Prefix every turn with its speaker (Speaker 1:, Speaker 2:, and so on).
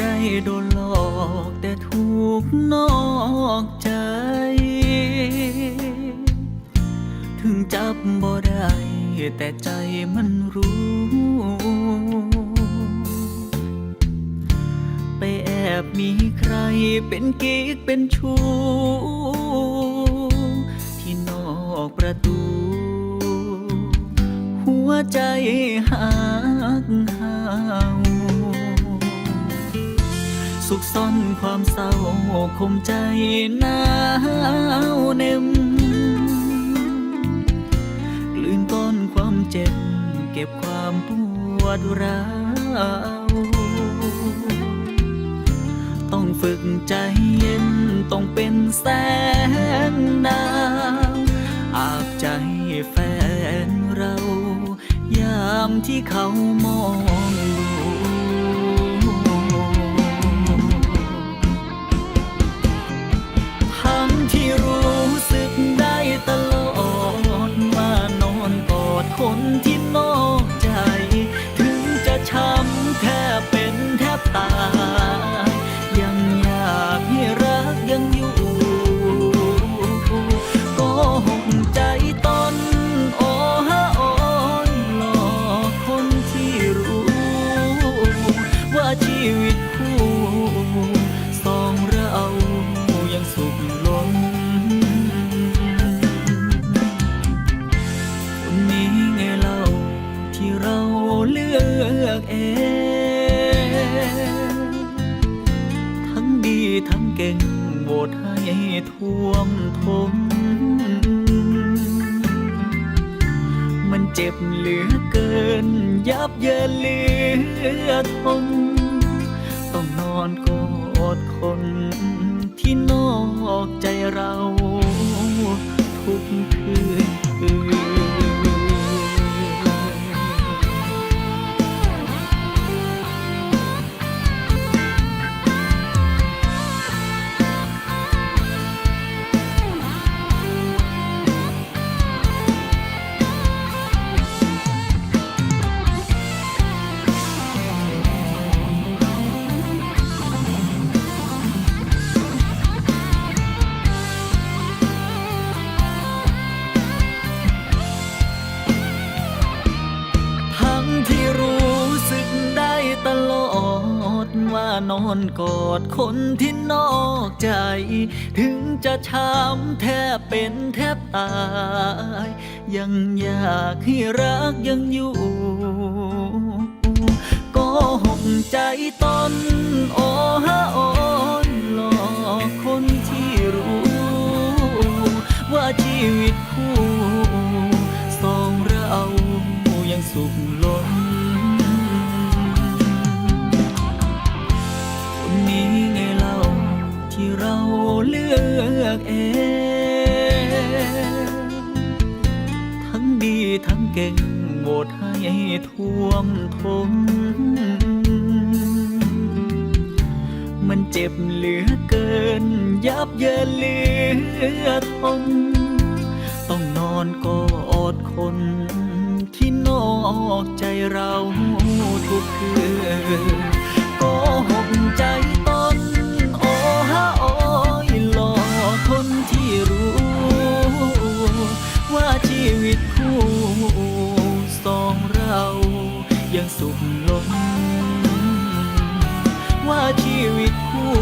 Speaker 1: ได้โดนหลอกแต่ถูกนอกใจ ถึงจับบ่ได้แต่ใจมันรู้ ไปแอบมีใครเป็นกิ๊กเป็นชู้ ที่นอกประตู หัวใจหักหาว สุขซ่อนความเศร้าคมใจหนาวเน็มกลืนก้นความเจ็บ เก็บความปวดร้าวต้องฝึกใจเย็นต้องเป็นแสงดาวอาบใจแฟนเรา ยามที่เขามอง อกใจ ถึงจะช้ำแทบเป็นแทบตาย ยังอยากให้รักยังอยู่ก็หงใจตนโอ้ฮะโอนหลอกคนที่รู้ ว่าชีวิต อกเอง ทั้งดีทั้งเก่งโหวตให้ท่วมท้นมันเจ็บเหลือเกิน ยับเยินเหลือทน ต้องนอนกอดคนที่นอกใจเรา ทุกคืน ว่านอนกอดคนที่นอกใจ ถึงจะช้ำแทบเป็นแทบตาย ยังอยากให้รักยังอยู่ก็หงใจตนโอ้ฮะโอนหลอกคนที่รู้ ว่าชีวิตคู่สองเรายังสุข ทั้งดีทั้งเก่งโหวตให้ท่วมท้นมันเจ็บเหลือเกิน ยับเยินเหลือทน ต้องนอนกอดคนที่นอกใจเราทุกคืนก็หกใจ ชีวิตคู่